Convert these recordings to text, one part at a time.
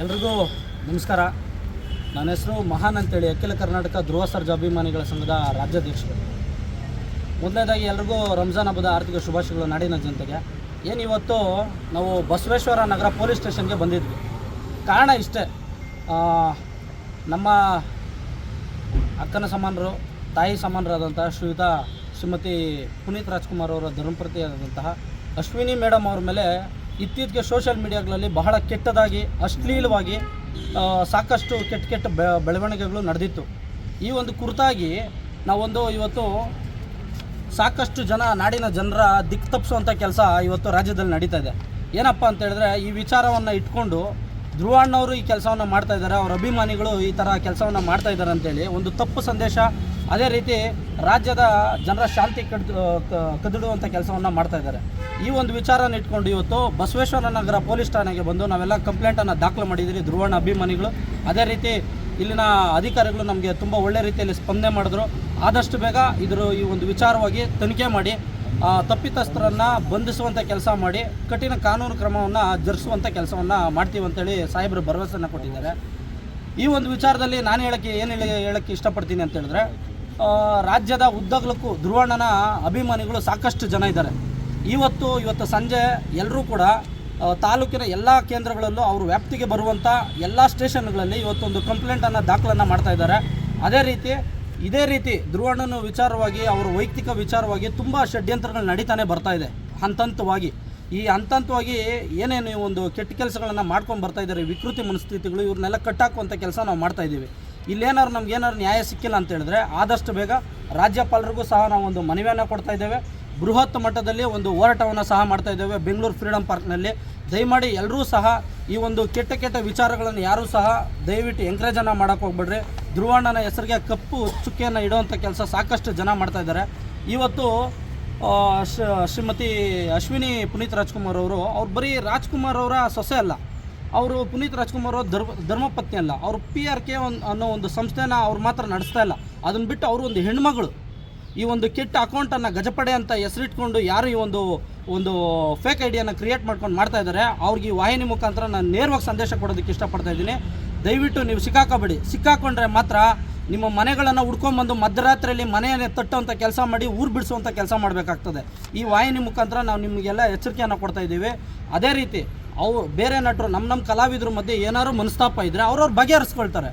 ಎಲ್ರಿಗೂ ನಮಸ್ಕಾರ. ನನ್ನ ಹೆಸರು ಮಹಾನ್ ಅಂತೇಳಿ, ಅಖಿಲ ಕರ್ನಾಟಕ ಧ್ರುವ ಸರ್ಜ ಅಭಿಮಾನಿಗಳ ಸಂಘದ ರಾಜ್ಯಾಧ್ಯಕ್ಷರು. ಮೊದಲನೇದಾಗಿ ಎಲ್ರಿಗೂ ರಂಜಾನ್ ಹಬ್ಬದ ಆರ್ಥಿಕ ಶುಭಾಶಯಗಳು ನಾಡಿನ ಜನತೆಗೆ. ಏನು ಇವತ್ತು ನಾವು ಬಸವೇಶ್ವರ ನಗರ ಪೊಲೀಸ್ ಸ್ಟೇಷನ್ಗೆ ಬಂದಿದ್ವಿ. ಕಾರಣ ಇಷ್ಟೇ. ನಮ್ಮ ಅಕ್ಕನ ಸಮಾನರು, ತಾಯಿ ಸಮಾನರಾದಂತಹ ಶ್ರೀಯುತ ಶ್ರೀಮತಿ ಪುನೀತ್ ರಾಜ್ಕುಮಾರ್ ಅವರ ಧರ್ಮಪ್ರತಿಯಾದಂತಹ ಅಶ್ವಿನಿ ಮೇಡಮ್ ಅವ್ರ ಮೇಲೆ ಇತ್ತೀಚೆಗೆ ಸೋಷಿಯಲ್ ಮೀಡಿಯಾಗಳಲ್ಲಿ ಬಹಳ ಕೆಟ್ಟದಾಗಿ, ಅಶ್ಲೀಲವಾಗಿ ಸಾಕಷ್ಟು ಕೆಟ್ಟ ಕೆಟ್ಟ ಬೆಳವಣಿಗೆಗಳು ನಡೆದಿತ್ತು. ಈ ಒಂದು ಕುರಿತಾಗಿ ನಾವೊಂದು ಇವತ್ತು ಸಾಕಷ್ಟು ಜನ, ನಾಡಿನ ಜನರ ದಿಕ್ಕು ತಪ್ಪಿಸುವಂಥ ಕೆಲಸ ಇವತ್ತು ರಾಜ್ಯದಲ್ಲಿ ನಡೀತಾ ಇದೆ. ಏನಪ್ಪ ಅಂತ ಹೇಳಿದ್ರೆ, ಈ ವಿಚಾರವನ್ನು ಇಟ್ಕೊಂಡು ಧ್ರುವಣ್ಣವರು ಈ ಕೆಲಸವನ್ನು ಮಾಡ್ತಾ ಇದ್ದಾರೆ, ಅವ್ರ ಅಭಿಮಾನಿಗಳು ಈ ಥರ ಕೆಲಸವನ್ನು ಮಾಡ್ತಾ ಇದ್ದಾರೆ ಅಂತೇಳಿ ಒಂದು ತಪ್ಪು ಸಂದೇಶ, ಅದೇ ರೀತಿ ರಾಜ್ಯದ ಜನರ ಶಾಂತಿ ಕಡ್ದು ಕೆಲಸವನ್ನ ಕದಡುವಂಥ ಕೆಲಸವನ್ನು ಮಾಡ್ತಾ ಇದ್ದಾರೆ. ಈ ಒಂದು ವಿಚಾರನ ಇಟ್ಕೊಂಡು ಇವತ್ತು ಬಸವೇಶ್ವರ ನಗರ ಪೊಲೀಸ್ ಠಾಣೆಗೆ ಬಂದು ನಾವೆಲ್ಲ ಕಂಪ್ಲೇಂಟನ್ನು ದಾಖಲು ಮಾಡಿದ್ದೀರಿ ಧ್ರುವಣ ಅಭಿಮಾನಿಗಳು. ಅದೇ ರೀತಿ ಇಲ್ಲಿನ ಅಧಿಕಾರಿಗಳು ನಮಗೆ ತುಂಬ ಒಳ್ಳೆ ರೀತಿಯಲ್ಲಿ ಸ್ಪಂದನೆ ಮಾಡಿದ್ರು. ಆದಷ್ಟು ಬೇಗ ಇದ್ರ ಈ ಒಂದು ವಿಚಾರವಾಗಿ ತನಿಖೆ ಮಾಡಿ ತಪ್ಪಿತಸ್ಥರನ್ನು ಬಂಧಿಸುವಂಥ ಕೆಲಸ ಮಾಡಿ, ಕಠಿಣ ಕಾನೂನು ಕ್ರಮವನ್ನು ಜರುಗಿಸುವಂಥ ಕೆಲಸವನ್ನು ಮಾಡ್ತೀವಿ ಅಂತೇಳಿ ಸಾಹೇಬರು ಭರವಸೆಯನ್ನು ಕೊಟ್ಟಿದ್ದಾರೆ. ಈ ಒಂದು ವಿಚಾರದಲ್ಲಿ ನಾನು ಹೇಳೋಕ್ಕೆ ಏನು ಹೇಳಿ ಹೇಳಕ್ಕೆ ಇಷ್ಟಪಡ್ತೀನಿ ಅಂತೇಳಿದ್ರೆ ರಾಜ್ಯದ ಉದ್ದಗಲಕ್ಕೂ ಧ್ರುವಣ್ಣನ ಅಭಿಮಾನಿಗಳು ಸಾಕಷ್ಟು ಜನ ಇದ್ದಾರೆ. ಇವತ್ತು ಇವತ್ತು ಸಂಜೆ ಎಲ್ಲರೂ ಕೂಡ ತಾಲೂಕಿನ ಎಲ್ಲ ಕೇಂದ್ರಗಳಲ್ಲೂ ಅವರು ವ್ಯಾಪ್ತಿಗೆ ಬರುವಂಥ ಎಲ್ಲ ಸ್ಟೇಷನ್ಗಳಲ್ಲಿ ಇವತ್ತೊಂದು ಕಂಪ್ಲೇಂಟನ್ನು ದಾಖಲನ್ನು ಮಾಡ್ತಾ ಇದ್ದಾರೆ. ಅದೇ ರೀತಿ, ಇದೇ ರೀತಿ ಧ್ರುವಣ್ಣನ ವಿಚಾರವಾಗಿ, ಅವರ ವೈಯಕ್ತಿಕ ವಿಚಾರವಾಗಿ ತುಂಬ ಷಡ್ಯಂತ್ರಗಳು ನಡೀತಾನೆ ಬರ್ತಾ ಇದೆ ಹಂತ ಹಂತವಾಗಿ ಈ ಹಂತಂತವಾಗಿ ಏನೇನು ಒಂದು ಕೆಟ್ಟ ಕೆಲಸಗಳನ್ನು ಮಾಡ್ಕೊಂಡು ಬರ್ತಾ ಇದ್ದಾರೆ, ವಿಕೃತಿ ಮನಸ್ಥಿತಿಗಳು, ಇವ್ರನ್ನೆಲ್ಲ ಕಟ್ಟಾಕುವಂಥ ಕೆಲಸ ನಾವು ಮಾಡ್ತಾ ಇದ್ದೀವಿ. ಇಲ್ಲೇನಾದ್ರು ನಮ್ಗೆ ಏನಾದ್ರು ನ್ಯಾಯ ಸಿಕ್ಕಿಲ್ಲ ಅಂತ ಹೇಳಿದ್ರೆ ಆದಷ್ಟು ಬೇಗ ರಾಜ್ಯಪಾಲರಿಗೂ ಸಹ ನಾವು ಒಂದು ಮನವಿಯನ್ನು ಕೊಡ್ತಾ ಇದ್ದೇವೆ. ಬೃಹತ್ ಮಟ್ಟದಲ್ಲಿ ಒಂದು ಹೋರಾಟವನ್ನು ಸಹ ಮಾಡ್ತಾ ಇದ್ದೇವೆ. ಬೆಂಗಳೂರು ಫ್ರೀಡಮ್ ಪಾರ್ಕ್ನಲ್ಲಿ. ದಯಮಾಡಿ ಎಲ್ಲರೂ ಸಹ ಈ ಒಂದು ಕೆಟ್ಟ ಕೆಟ್ಟ ವಿಚಾರಗಳನ್ನು ಯಾರೂ ಸಹ ದಯವಿಟ್ಟು ಎಂಕರೇಜನ್ನು ಮಾಡೋಕ್ಕೆ ಹೋಗ್ಬೇಡ್ರಿ. ಧ್ರುವಣ್ಣನ ಹೆಸರಿಗೆ ಕಪ್ಪು ಚುಕ್ಕೆಯನ್ನು ಇಡುವಂಥ ಕೆಲಸ ಸಾಕಷ್ಟು ಜನ ಮಾಡ್ತಾ ಇದ್ದಾರೆ. ಇವತ್ತು ಶ್ರೀಮತಿ ಅಶ್ವಿನಿ ಪುನೀತ್ ರಾಜ್ಕುಮಾರ್ ಅವರು, ಅವ್ರು ಬರೀ ರಾಜ್ಕುಮಾರ್ ಅವರ ಸೊಸೆ ಅಲ್ಲ, ಅವರು ಪುನೀತ್ ರಾಜ್ಕುಮಾರ್ ಅವರು ಧರ್ಮ, ಧರ್ಮಪತ್ನಿ ಅಲ್ಲ, ಅವರು ಪಿ ಆರ್ ಕೆ ಒಂದು ಅನ್ನೋ ಒಂದು ಸಂಸ್ಥೆನ ಅವ್ರು ಮಾತ್ರ ನಡೆಸ್ತಾ ಇಲ್ಲ. ಅದನ್ನು ಬಿಟ್ಟು ಅವರು ಒಂದು ಹೆಣ್ಮಗಳು. ಈ ಒಂದು ಕೆಟ್ಟ ಅಕೌಂಟನ್ನು ಗಜಪಡೆ ಅಂತ ಹೆಸರಿಟ್ಕೊಂಡು ಯಾರು ಈ ಒಂದು ಒಂದು ಫೇಕ್ ಐಡಿಯನ್ನು ಕ್ರಿಯೇಟ್ ಮಾಡ್ಕೊಂಡು ಮಾಡ್ತಾ ಇದ್ದಾರೆ, ಅವ್ರಿಗೆ ಈ ವಾಹಿನಿ ಮುಖಾಂತರ ನಾನು ನೇರವಾಗಿ ಸಂದೇಶ ಕೊಡೋದಕ್ಕೆ ಇಷ್ಟಪಡ್ತಾ ಇದ್ದೀನಿ. ದಯವಿಟ್ಟು ನೀವು ಸಿಕ್ಕಾಕೋಬೇಡಿ. ಸಿಕ್ಕಾಕೊಂಡ್ರೆ ಮಾತ್ರ ನಿಮ್ಮ ಮನೆಗಳನ್ನು ಹುಡ್ಕೊಂಬಂದು ಮಧ್ಯರಾತ್ರಿಯಲ್ಲಿ ಮನೆಯನ್ನು ತಟ್ಟುವಂಥ ಕೆಲಸ ಮಾಡಿ ಊರು ಬಿಡಿಸುವಂಥ ಕೆಲಸ ಮಾಡಬೇಕಾಗ್ತದೆ. ಈ ವಾಹಿನಿ ಮುಖಾಂತರ ನಾವು ನಿಮಗೆಲ್ಲ ಎಚ್ಚರಿಕೆಯನ್ನು ಕೊಡ್ತಾ ಇದ್ದೀವಿ. ಅದೇ ರೀತಿ ಅವು ಬೇರೆ ನಟರು ನಮ್ಮ ನಮ್ಮ ಕಲಾವಿದರ ಮಧ್ಯೆ ಏನಾದ್ರು ಮನಸ್ತಾಪ ಇದ್ದರೆ ಅವ್ರವ್ರು ಬಗೆಹರಿಸ್ಕೊಳ್ತಾರೆ.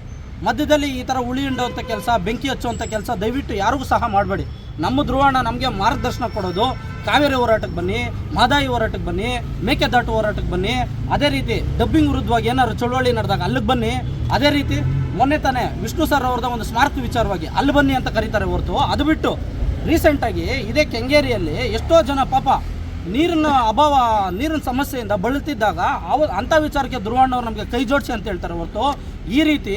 ಮಧ್ಯದಲ್ಲಿ ಈ ಥರ ಉಳಿ ಹಿಂಡುವಂಥ ಕೆಲಸ, ಬೆಂಕಿ ಹಚ್ಚುವಂಥ ಕೆಲಸ ದಯವಿಟ್ಟು ಯಾರಿಗೂ ಸಹ ಮಾಡಬೇಡಿ. ನಮ್ಮ ಧ್ರುವಣ ನಮಗೆ ಮಾರ್ಗದರ್ಶನ ಕೊಡೋದು. ಕಾವೇರಿ ಹೋರಾಟಕ್ಕೆ ಬನ್ನಿ, ಮಾದಾಯಿ ಹೋರಾಟಕ್ಕೆ ಬನ್ನಿ, ಮೇಕೆದಾಟು ಹೋರಾಟಕ್ಕೆ ಬನ್ನಿ. ಅದೇ ರೀತಿ ಡಬ್ಬಿಂಗ್ ವಿರುದ್ಧವಾಗಿ ಏನಾದ್ರು ಚಳುವಳಿ ನಡೆದಾಗ ಅಲ್ಲಿಗೆ ಬನ್ನಿ. ಅದೇ ರೀತಿ ಮೊನ್ನೆ ತಾನೇ ವಿಷ್ಣು ಸರ್ ಅವ್ರದ ಒಂದು ಸ್ಮಾರಕ ವಿಚಾರವಾಗಿ ಅಲ್ಲಿ ಬನ್ನಿ ಅಂತ ಕರೀತಾರೆ ಹೊರತು. ಅದು ಬಿಟ್ಟು ರೀಸೆಂಟಾಗಿ ಇದೇ ಕೆಂಗೇರಿಯಲ್ಲಿ ಎಷ್ಟೋ ಜನ ಪಾಪ ನೀರಿನ ಅಭಾವ, ನೀರಿನ ಸಮಸ್ಯೆಯಿಂದ ಬಳಲ್ತಿದ್ದಾಗ ಅವ ಅಂಥ ವಿಚಾರಕ್ಕೆ ಧ್ರುವಣ್ಣವ್ರು ನಮಗೆ ಕೈ ಜೋಡಿಸಿ ಅಂತ ಹೇಳ್ತಾರೆ ಹೊರತು, ಈ ರೀತಿ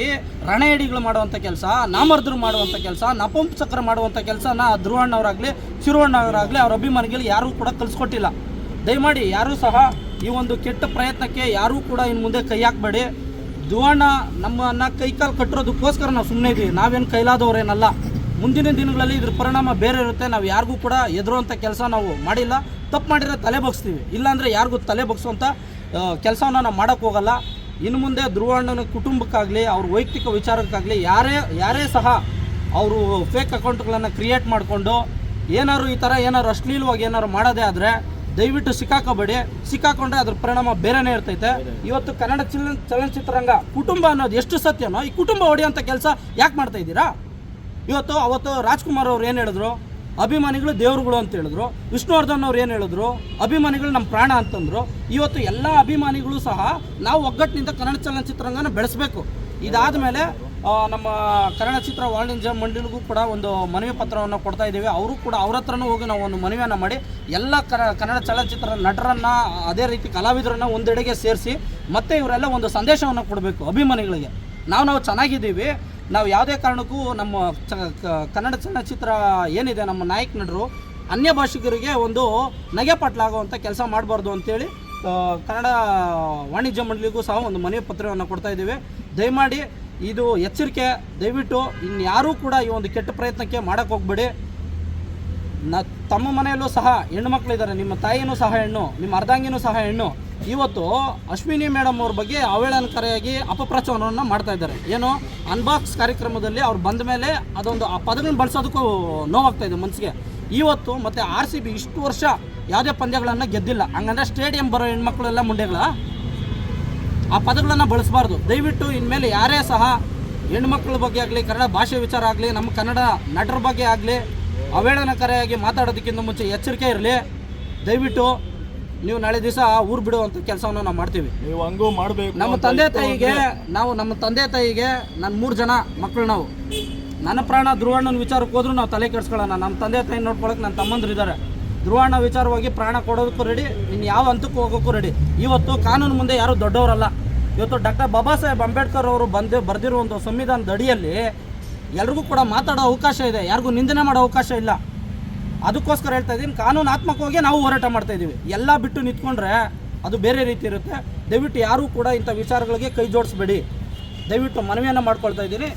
ರಣೇಡಿಗಳು ಮಾಡುವಂಥ ಕೆಲಸ, ನಾಮರ್ದ್ರು ಮಾಡುವಂಥ ಕೆಲಸ, ನಪುಂಸಕರು ಮಾಡುವಂಥ ಕೆಲಸನ ಧ್ರುವಣ್ಣವರಾಗಲಿ ಚಿರುವಣ್ಣವರಾಗಲಿ ಅವ್ರ ಅಭಿಮಾನಿಗಳು ಯಾರೂ ಕೂಡ ಕಲಿಸ್ಕೊಟ್ಟಿಲ್ಲ. ದಯಮಾಡಿ ಯಾರೂ ಸಹ ಈ ಒಂದು ಕೆಟ್ಟ ಪ್ರಯತ್ನಕ್ಕೆ ಯಾರೂ ಕೂಡ ಇನ್ನು ಮುಂದೆ ಕೈ ಹಾಕಬೇಡಿ. ಧ್ರುವಣ್ಣ ನಮ್ಮನ್ನು ಕೈಕಾಲು ಕಟ್ಟಿರೋದಕ್ಕೋಸ್ಕರ ನಾವು ಸುಮ್ಮನೆ ಇದ್ದೀವಿ ನಾವೇನು ಕೈಲಾದವ್ರೇನಲ್ಲ. ಮುಂದಿನ ದಿನಗಳಲ್ಲಿ ಇದ್ರ ಪರಿಣಾಮ ಬೇರೆ ಇರುತ್ತೆ. ನಾವು ಯಾರಿಗೂ ಕೂಡ ಎದುರುವಂಥ ಕೆಲಸ ನಾವು ಮಾಡಿಲ್ಲ. ತಪ್ಪು ಮಾಡಿದ್ರೆ ತಲೆ ಬಗ್ಸ್ತೀವಿ. ಇಲ್ಲಾಂದರೆ ಯಾರಿಗೂ ತಲೆ ಬಗ್ಸುವಂಥ ಕೆಲಸವನ್ನು ನಾವು ಮಾಡೋಕ್ಕೆ ಹೋಗಲ್ಲ. ಇನ್ನು ಮುಂದೆ ಧ್ರುವಣ್ಣನ ಕುಟುಂಬಕ್ಕಾಗಲಿ, ಅವ್ರ ವೈಯಕ್ತಿಕ ವಿಚಾರಕ್ಕಾಗಲಿ, ಯಾರೇ ಯಾರೇ ಸಹ ಅವರು ಫೇಕ್ ಅಕೌಂಟ್ಗಳನ್ನು ಕ್ರಿಯೇಟ್ ಮಾಡಿಕೊಂಡು, ಏನಾದ್ರು ಈ ಥರ ಏನಾದ್ರು ಅಶ್ಲೀಲವಾಗಿ ಏನಾದ್ರು ಮಾಡೋದೇ ಆದರೆ ದಯವಿಟ್ಟು ಸಿಕ್ಕಾಕೋಬೇಡಿ. ಸಿಕ್ಕಾಕೊಂಡ್ರೆ ಅದ್ರ ಪರಿಣಾಮ ಬೇರೆನೇ ಇರ್ತೈತೆ. ಇವತ್ತು ಕನ್ನಡ ಚಲ, ಚಲನಚಿತ್ರರಂಗ ಕುಟುಂಬ ಅನ್ನೋದು ಎಷ್ಟು ಸತ್ಯನೋ, ಈ ಕುಟುಂಬ ಹೊಡೆಯೋಂಥ ಕೆಲಸ ಯಾಕೆ ಮಾಡ್ತಾ ಇದ್ದೀರಾ? ಇವತ್ತು, ಅವತ್ತು ರಾಜ್ಕುಮಾರ್ ಅವ್ರು ಏನು ಹೇಳಿದ್ರು? ಅಭಿಮಾನಿಗಳು ದೇವರುಗಳು ಅಂತ ಹೇಳಿದ್ರು. ವಿಷ್ಣುವರ್ಧನ್ ಅವ್ರು ಏನು ಹೇಳಿದ್ರು? ಅಭಿಮಾನಿಗಳು ನಮ್ಮ ಪ್ರಾಣ ಅಂತಂದ್ರು. ಇವತ್ತು ಎಲ್ಲ ಅಭಿಮಾನಿಗಳು ಸಹ ನಾವು ಒಗ್ಗಟ್ಟಿನಿಂದ ಕನ್ನಡ ಚಲನಚಿತ್ರರಂಗನ ಬೆಳೆಸಬೇಕು. ಇದಾದ ಮೇಲೆ ನಮ್ಮ ಕನ್ನಡ ಚಿತ್ರ ವಾಣಿಜ್ಯ ಮಂಡಳಿಗೂ ಕೂಡ ಒಂದು ಮನವಿ ಪತ್ರವನ್ನು ಕೊಡ್ತಾ ಇದ್ದೀವಿ. ಅವರು ಕೂಡ ಅವ್ರ ಹತ್ರನೂ ಹೋಗಿ ನಾವು ಒಂದು ಮನವಿಯನ್ನು ಮಾಡಿ ಎಲ್ಲ ಕನ್ನಡ ಚಲನಚಿತ್ರ ನಟರನ್ನು, ಅದೇ ರೀತಿ ಕಲಾವಿದರನ್ನು ಒಂದೆಡೆಗೆ ಸೇರಿಸಿ ಮತ್ತೆ ಇವರೆಲ್ಲ ಒಂದು ಸಂದೇಶವನ್ನು ಕೊಡಬೇಕು ಅಭಿಮಾನಿಗಳಿಗೆ. ನಾವು ನಾವು ಚೆನ್ನಾಗಿದ್ದೀವಿ. ನಾವು ಯಾವುದೇ ಕಾರಣಕ್ಕೂ ನಮ್ಮ ಕನ್ನಡ ಚಲನಚಿತ್ರ ಏನಿದೆ ನಮ್ಮ ನಾಯಕ ನಟರು ಅನ್ಯ ಭಾಷಿಕರಿಗೆ ಒಂದು ನಗೆಪಾಟ್ಲಾಗುವಂಥ ಕೆಲಸ ಮಾಡಬಾರ್ದು ಅಂತೇಳಿ ಕನ್ನಡ ವಾಣಿಜ್ಯ ಮಂಡಳಿಗೂ ಸಹ ಒಂದು ಮನವಿ ಪತ್ರವನ್ನು ಕೊಡ್ತಾ ಇದ್ದೀವಿ. ದಯಮಾಡಿ ಇದು ಎಚ್ಚರಿಕೆ, ದಯವಿಟ್ಟು ಇನ್ಯಾರೂ ಕೂಡ ಈ ಒಂದು ಕೆಟ್ಟ ಪ್ರಯತ್ನಕ್ಕೆ ಮಾಡೋಕ್ಕೆ ಹೋಗ್ಬೇಡಿ. ನ ತಮ್ಮ ಮನೆಯಲ್ಲೂ ಸಹ ಹೆಣ್ಣು ಮಕ್ಕಳಿದ್ದಾರೆ ನಿಮ್ಮ ತಾಯಿನೂ ಸಹ ಹೆಣ್ಣು, ನಿಮ್ಮ ಅರ್ಧಾಂಗಿನೂ ಸಹ ಹೆಣ್ಣು. ಇವತ್ತು ಅಶ್ವಿನಿ ಮೇಡಮ್ ಅವ್ರ ಬಗ್ಗೆ ಅವಹೇಳನಕಾರಿಯಾಗಿ ಅಪಪ್ರಚಾರವನ್ನು ಮಾಡ್ತಾ ಇದ್ದಾರೆ. ಏನು? ಅನ್ಬಾಕ್ಸ್ ಕಾರ್ಯಕ್ರಮದಲ್ಲಿ ಅವ್ರು ಬಂದ ಮೇಲೆ ಅದೊಂದು ಆ ಪದಗಳನ್ನ ಬಳಸೋದಕ್ಕೂ ನೋವಾಗ್ತಾ ಇದೆ ಮನಸ್ಸಿಗೆ ಇವತ್ತು ಮತ್ತು ಆರ್ ಸಿ ಬಿ ಇಷ್ಟು ವರ್ಷ ಯಾವುದೇ ಪಂದ್ಯಗಳನ್ನು ಗೆದ್ದಿಲ್ಲ. ಹಂಗಂದ್ರೆ ಸ್ಟೇಡಿಯಂ ಬರೋ ಹೆಣ್ಮಕ್ಳೆಲ್ಲ ಮುಂಡೆಗಳ. ಆ ಪದಗಳನ್ನು ಬಳಸಬಾರ್ದು. ದಯವಿಟ್ಟು ಇನ್ಮೇಲೆ ಯಾರೇ ಸಹ ಹೆಣ್ಮಕ್ಳ ಬಗ್ಗೆ ಆಗಲಿ, ಕನ್ನಡ ಭಾಷೆ ವಿಚಾರ ಆಗಲಿ, ನಮ್ಮ ಕನ್ನಡ ನಟರ ಬಗ್ಗೆ ಆಗಲಿ ಅವಹೇಳನಕಾರಿಯಾಗಿ ಮಾತಾಡೋದಕ್ಕಿಂತ ಮುಂಚೆ ಎಚ್ಚರಿಕೆ ಇರಲಿ. ದಯವಿಟ್ಟು ನೀವು ನಾಳೆ ದಿವಸ ಊರು ಬಿಡುವಂಥ ಕೆಲಸವನ್ನು ನಾವು ಮಾಡ್ತೀವಿ. ನೀವು ಹಂಗೂ ಮಾಡಬೇಕು ನಮ್ಮ ತಂದೆ ತಾಯಿಗೆ ನಾವು ನಮ್ಮ ತಂದೆ ತಾಯಿಗೆ ನನ್ನ ಮೂರು ಜನ ಮಕ್ಕಳು ನಾವು. ನನ್ನ ಪ್ರಾಣ ಧ್ರುವಣ್ಣನ ವಿಚಾರಕ್ಕೆ ಹೋದ್ರೂ ನಾವು ತಲೆ ಕೆಡಿಸ್ಕೊಳ್ಳೋಣ. ನಮ್ಮ ತಂದೆ ತಾಯಿ ನೋಡ್ಕೊಳಕ್ಕೆ ನನ್ನ ತಮ್ಮಂದ್ರು ಇದ್ದಾರೆ ಧ್ರುವಣ್ಣ ವಿಚಾರವಾಗಿ ಪ್ರಾಣ ಕೊಡೋದಕ್ಕೂ ರೆಡಿ ಇನ್ನು ಯಾವ ಹಂತಕ್ಕೂ ಹೋಗೋಕ್ಕೂ ರೆಡಿ ಇವತ್ತು ಕಾನೂನು ಮುಂದೆ ಯಾರೂ ದೊಡ್ಡವರಲ್ಲ. ಇವತ್ತು ಡಾಕ್ಟರ್ ಬಾಬಾ ಸಾಹೇಬ್ ಅಂಬೇಡ್ಕರ್ ಅವರು ಬಂದು ಬರೆದಿರುವಂಥ ಸಂವಿಧಾನದ ಅಡಿಯಲ್ಲಿ ಎಲ್ರಿಗೂ ಕೂಡ ಮಾತಾಡೋ ಅವಕಾಶ ಇದೆ. ಯಾರಿಗೂ ನಿಂದನೆ ಮಾಡೋ ಅವಕಾಶ ಇಲ್ಲ. ಅದಕ್ಕೋಸ್ಕರ ಹೇಳ್ತಾ ಇದ್ದೀನಿ ಕಾನೂನಾತ್ಮಕವಾಗಿ ನಾವು ಹೋರಾಟ ಮಾಡ್ತಾ ಇದ್ದೀವಿ ಎಲ್ಲ ಬಿಟ್ಟು ನಿಂತ್ಕೊಂಡ್ರೆ ಅದು ಬೇರೆ ರೀತಿ ಇರುತ್ತೆ. ದಯವಿಟ್ಟು ಯಾರೂ ಕೂಡ ಇಂಥ ವಿಚಾರಗಳಿಗೆ ಕೈ ಜೋಡಿಸ್ಬೇಡಿ. ದಯವಿಟ್ಟು ಮನವಿಯನ್ನು ಮಾಡ್ಕೊಳ್ತಾ ಇದ್ದೀನಿ.